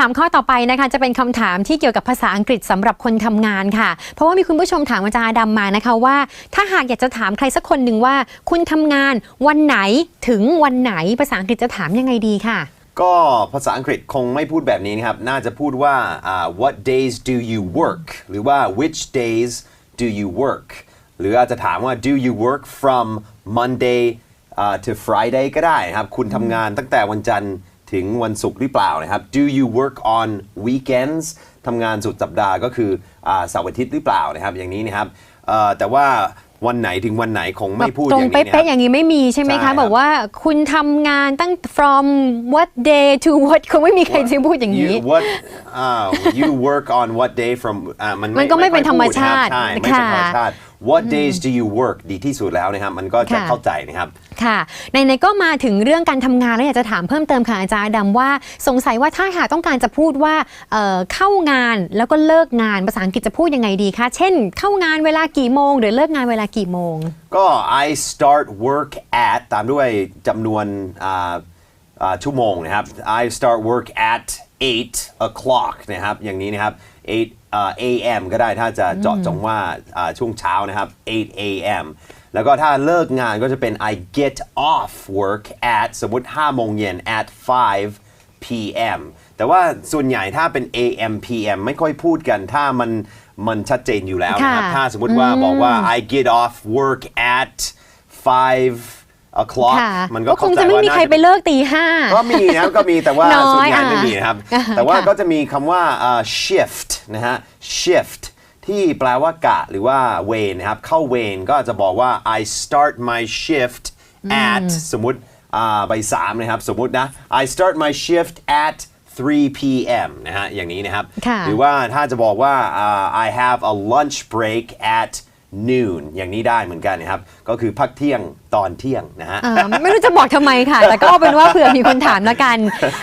ถามข้อต่อไปนะคะจะเป็นคำถามที่เกี่ยวกับภาษาอังกฤษสำหรับคนทำงานค่ะ เพราะว่ามีคุณผู้ชมถามอาจารย์ดำมานะคะว่า ถ้าหากอยากจะถามใครสักคนหนึ่งว่า คุณทำงานวันไหนถึงวันไหนภาษาอังกฤษจะถามยังไงดีค่ะ ก็ภาษาอังกฤษคงไม่พูดแบบนี้นะครับ น่าจะพูดว่าอ่า what days do you work หรือว่า which days do you work หรืออาจจะถามว่า do you work from Monday อ่า to Friday ก็ได้นะครับ คุณทำงานตั้งแต่วันจันทร์ ถึงวันศุกร์หรือเปล่านะครับ do you work on weekends ทำงานสุดสัปดาห์ก็คืออาเสาร์อาทิตย์หรือเปล่านะครับ อย่างนี้นะครับเอ่อแต่ว่าวันไหนถึงวันไหนคงไม่พูดตรงอย่างนี้เป๊ะๆนะอย่างนี้ไม่มีใช่ไหมใช่ครัคะบบอกว่าคุณทำงานตั้ง from what day to what คงไม่มีใครจะพูดอย่างนี้ You what uh, you work on what day from อ่ามันมันก็ไม่เป็นธรรมชาติใช่ไม่ใช่ธรรมค่ะชาติ What days do you work ดีที่สุดแล้วนะครับ มันก็จะค่ะเข้าใจนะครับ ค่ะในๆก็มาถึงเรื่องการทำงานแล้วอยากจะถามเพิ่มเติมค่ะอาจารย์ดำว่าสงสัยว่าถ้าหากต้องการจะพูดว่าเอ่อเข้างานแล้วก็เลิกงานภาษาอังกฤษจะพูดยังไงดีคะ เช่น เข้างานเวลากี่โมง หรือเลิกงานเวลากี่โมง ก็ I start work at ตามด้วยจำนวนอ่าอ่าชั่วโมงนะครับ I start work at 8 o'clock นะครับ อย่างนี้นะครับ 8อ่า a.m. ก็ได้ถ้าจะเจาะจงว่าอ่าช่วงเช้านะครับ 8 a.m. แล้วก็ถ้าเลิกงานก็จะเป็น I get off work at สมมติ5โมงเย็น at 5 p.m. แต่ว่าส่วนใหญ่ถ้าเป็น a.m. p.m. ไม่ค่อยพูดกันถ้ามันมันชัดเจนอยู่แล้วนะครับค่ะถ้าสมมติว่าบอกว่า I get off work at 5 o'clock ค่ะมันก็ก็คเข้างใจจะไม่ว่ามีน่าใครจะไปเลิกตีห้า ก็มีนะครับก็มีแต่ว่าน้อยส่วนใหญ่อะไม่มีนะครับอ่าแต่ว่าค่ะ ก็จะมีคำว่าอ่า shift นะฮะ shift ที่แปลว่ากะหรือว่าเวรนะครับ เข้าเวรก็จะบอกว่า I start my shift at สมมติอ่าใบสามนะครับ สมมตินะ I start my shift at 3 p.m. นะฮะอย่างนี้นะครับ ค่ะ หรือว่าถ้าจะบอกว่าอ่า I have a lunch break at noon อย่างนี้ได้เหมือนกันนะครับ ก็คือพักเที่ยงตอนเที่ยงนะฮะเออไม่รู้จะบอกทำไมค่ะ แต่ก็เอาเป็นว่าเผื่อมีคนถามแล้วกัน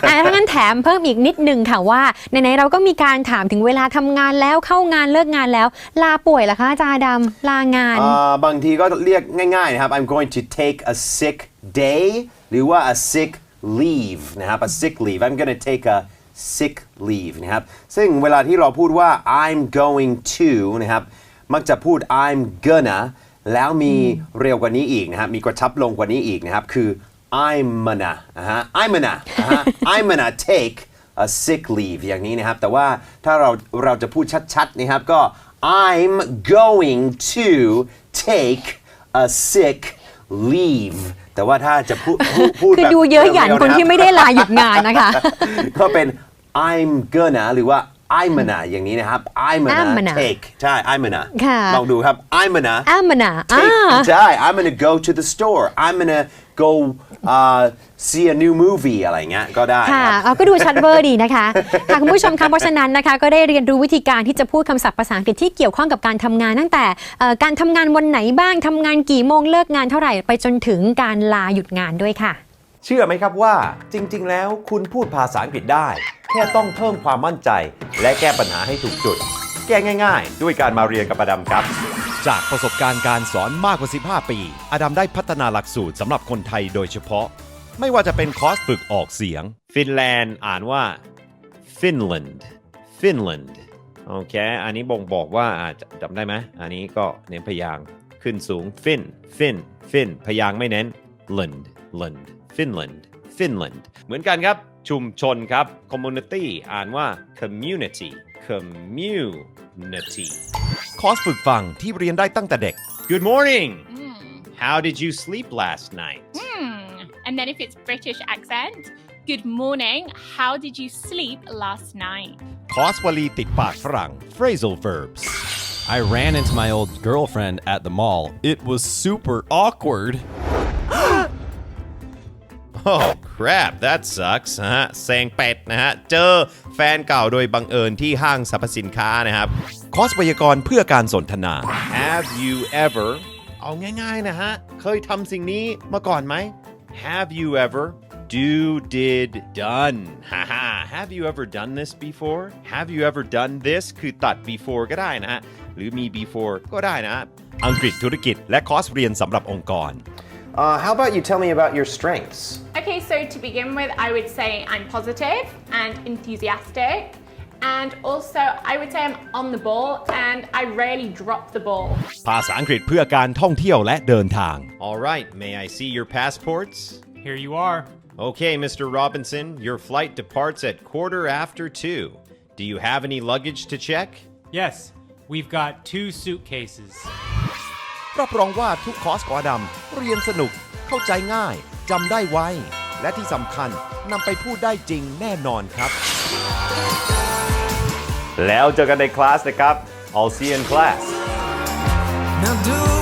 อะถ้างั้นแถมเพิ่มอีกนิดนึงค่ะว่าไหนๆเราก็มีการถามถึงเวลาทำงานแล้วเข้างานเลิกงานแล้ว ลาป่วยเหรอคะอาจารย์ดำลางาน อ่าบางทีก็เรียกง่ายๆนะครับ I'm going to take a sick day หรือว่า a sick leave นะครับ a sick leave I'm going to take a sick leave นะครับ ซึ่งเวลาที่เราพูดว่า I'm going to นะครับ มักจะพูด I'm gonna แล้วมีเร็วกว่านี้อีกนะครับมีกระชับลงกว่านี้อีกนะครับ คือ I'm gonna นะฮะ I'm gonna นะฮะ I'm gonna take a sick leave อย่างนี้นะครับ แต่ว่าถ้าเราเราจะพูดชัดๆนะครับก็ I'm going to take a sick leave แต่ว่าถ้าจะพูดพูดพูดคือแบบดูเยอะหยันร็วๆคนรับที่ไม่ได้ลาหยุดงานนะคะ ก็เป็น I'm gonna หรือว่า I'm gonna อย่างนี้นะครับ I'm I'm gonna gonna take ใช่ I'm gonna ค่ะ ลองดูครับ I'm gonna อ้ามันอะ take อ่าใช่ I'm gonna go to the store I'm gonna go uh, see a new movie อะไรเงี้ยก็ได้ค่ะครับ เอาก็ดูชัดเวอร์ดีนะคะ ค่ะคุณผู้ชมคะเพราะฉะนั้นนะคะ ก็ได้เรียนรู้วิธีการที่จะพูดคำศัพท์ภาษาอังกฤษที่เกี่ยวข้องกับการทำงานตั้งแต่เอ่อการทำงานวันไหนบ้างทำงานกี่โมงเลิกงานเท่าไหร่ไปจนถึงการลาหยุดงานด้วยค่ะ เชื่อไหมครับว่าจริง ๆ แล้วคุณพูดภาษาอังกฤษได้ แค่ต้องเพิ่มความมั่นใจ และแก้ปัญหาให้ถูกจุด แก้ง่าย ๆ ด้วยการมาเรียนกับอดัมครับ จากประสบการณ์การสอนมากกว่า 15 ปี อดัมได้พัฒนาหลักสูตรสำหรับคนไทยโดยเฉพาะ ไม่ว่าจะเป็นคอร์สฝึกออกเสียง ฟินแลนด์อ่านว่า Finland Finland โอเค อันนี้บ่งบอกว่าอาจจะจำได้ไหม อันนี้ก็เน้นพยางค์ขึ้นสูง Fin Fin Fin พยางค์ไม่เน้น Land Land Finland Finland เหมือนกันครับ ชุมชนครับ Community อ่านว่า Community Community คอร์สฝึกฟังที่เรียนได้ตั้งแต่เด็ก Good morning How did you sleep last night Hmm. And then if it's British accent, good morning. How did you sleep last night? คอร์สวลีติดปากฝรั่ง phrasal verbs I ran into my old girlfriend at the mall. It was super awkward. Oh crap that sucks นะฮะเซงเป็ดนะฮะ เจอแฟนเก่าโดยบังเอิญที่ห้างสรรพสินค้านะครับคอร์สไวยากรณ์เพื่อการสนทนา Have you ever เอาง่ายๆนะฮะ เคยทำสิ่งนี้มาก่อนไหม Have you ever do did done ฮ่าฮ่า Have you ever done this before Have you ever done this คือตัด before ก็ได้นะฮะ หรือมี before ก็ได้นะฮะอังกฤษธุรกิจและคอร์สเรียนสำหรับองค์กร Uh, how about you tell me about your strengths? Okay, so to begin with, I would say I'm positive and enthusiastic. And also, I would say I'm on the ball and I rarely drop the ball. ภาษาอังกฤษเพื่อการท่องเที่ยวและเดินทาง All right, may I see your passports? Here you are. Okay, Mr. Robinson, your flight departs at quarter after two. Do you have any luggage to check? Yes, we've got two suitcases. รับรองว่าทุกคอร์สของอดัมเรียนสนุก เข้าใจง่าย จำได้ไว และที่สำคัญนำไปพูดได้จริงแน่นอนครับ แล้วเจอกันในคลาสนะครับ I'll see you in class Now do